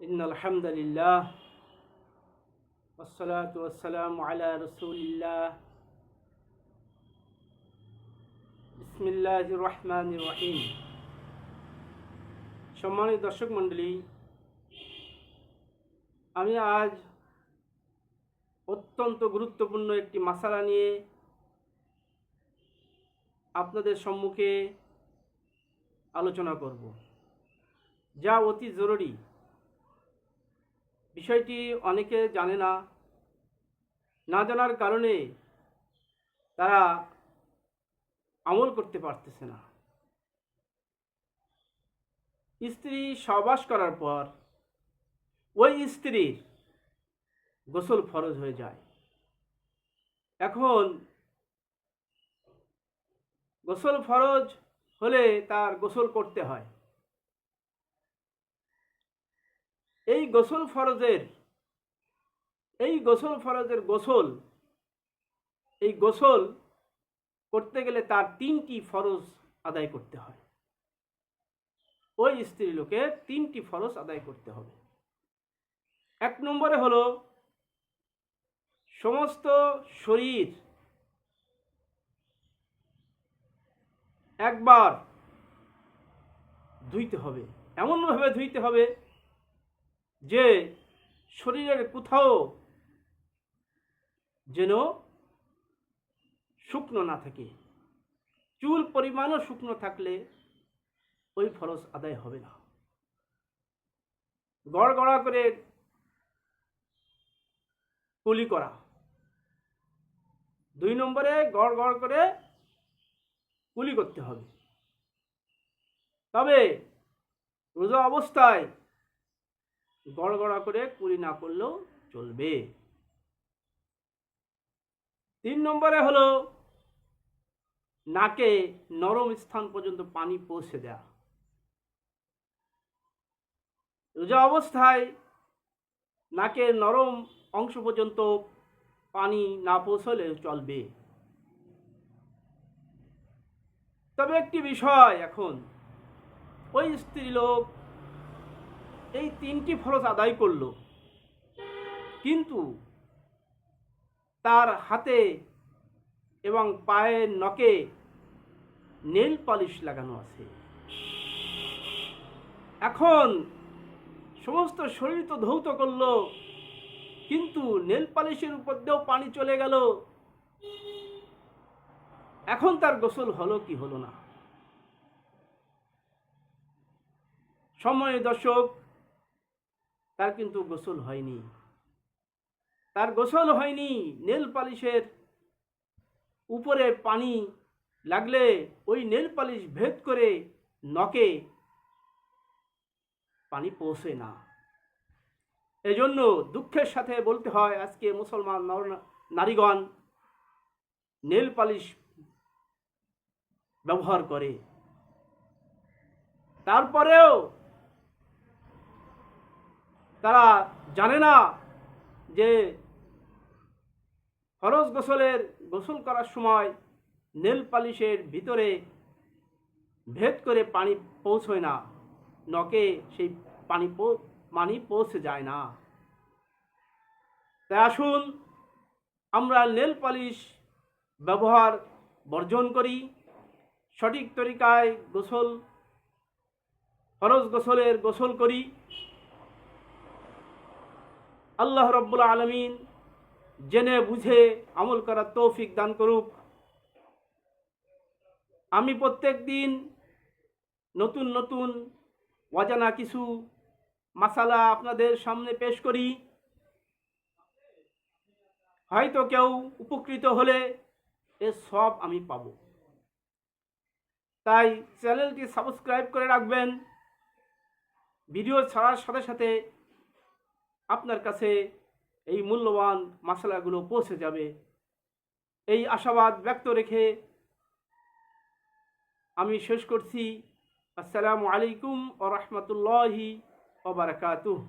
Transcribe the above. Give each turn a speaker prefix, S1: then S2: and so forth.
S1: إن الحمد لله والصلاة والسلام على رسول الله بسم الله الرحمن الرحيم সম্মানিত দর্শক মণ্ডলী আমি আজ অত্যন্ত গুরুত্বপূর্ণ একটি মশালা নিয়ে আপনাদের সম্মুখে আলোচনা করব যা অতি জরুরি বিষয়টি অনেকে জানে না। না জানার কারণে তারা আমল করতে পারতেছে না। স্ত্রী সহবাস করার পর ওই স্ত্রীর গোসল ফরজ হয়ে যায়। এখন গোসল ফরজ হলে তার গোসল করতে হয়। এই গোসল ফরজের, এই গোসল ফরজের গোসল, এই গোসল করতে গেলে তার তিনটি ফরজ আদায় করতে হয়। ওই স্ত্রী লোকে তিনটি ফরজ আদায় করতে হবে। এক নম্বরে হলো সমস্ত শরীর একবার ধুইতে হবে। এমনভাবে ধুইতে হবে যে শরীরের কোথাও যেন শুকনো না থাকে। চুল পরিমাণও শুকনো থাকলে ওই ফরজ আদায় হবে না। গড়গড়া করে কুলি করা। দুই নম্বরে গড় গড় করে কুলি করতে হবে। তবে রোজা অবস্থায় গড়গড়া করে কুড়ি না করলেও চলবে। তিন নম্বরে হলো, নাকে নরম স্থান পর্যন্ত পানি পৌঁছে দেয়া। রোজা অবস্থায় নাকের নরম অংশ পর্যন্ত পানি না পৌঁছলে চলবে। তবে একটি বিষয় এখন, ওই স্ত্রী লোক এই তিনটি ফরজ আদায় করল। কিন্তু তার হাতে এবং পায়ের নখে নেল পালিশ লাগানো আছে। এখন সমস্ত শরীর তো ধৌত করল, কিন্তু নেল পালিশের উপর দিয়েও পানি চলে গেল। এখন তার গোসল হলো কি হলো না? সময় দর্শক তার কিন্তু গোসল হয়নি। তার গোসল হয়নি, নেল পালিশের উপরে পানি লাগলে ওই নেল পালিশ ভেদ করে নকে পানি পৌঁছে না। এজন্য দুঃখের সাথে বলতে হয়, আজকে মুসলমান নর- নারীগণ নেল পালিশ ব্যবহার করে। তারপরেও তারা জানে না যে ফরজ গোসলের গোসল করার সময় নেল পালিশের ভিতরে ভেদ করে পানি পৌঁছয় না নকে সেই পানি পানি পৌঁছে যায় না। তাই আসুন আমরা নেল পালিশ ব্যবহার বর্জন করি। সঠিক তরিকায় গোসল, ফরজ গোসলের গোসল করি। আল্লাহ রব্বুল আলমিন জেনে বুঝে আমল করার তৌফিক দান করুক। আমি প্রত্যেক দিন নতুন নতুন অজানা কিছু মাসালা আপনাদের সামনে পেশ করি। হয়তো কেউ উপকৃত হলে এর সব আমি পাব। তাই চ্যানেলটি সাবস্ক্রাইব করে রাখবেন। ভিডিও ছাড়ার সাথে সাথে আপনার কাছে এই মূল্যবান মশলাগুলো পৌঁছে যাবে। এই আশাবাদ ব্যক্ত রেখে আমি শেষ করছি। আসসালামু আলাইকুম ও রহমতুল্লাহি ওবরাকাতুহ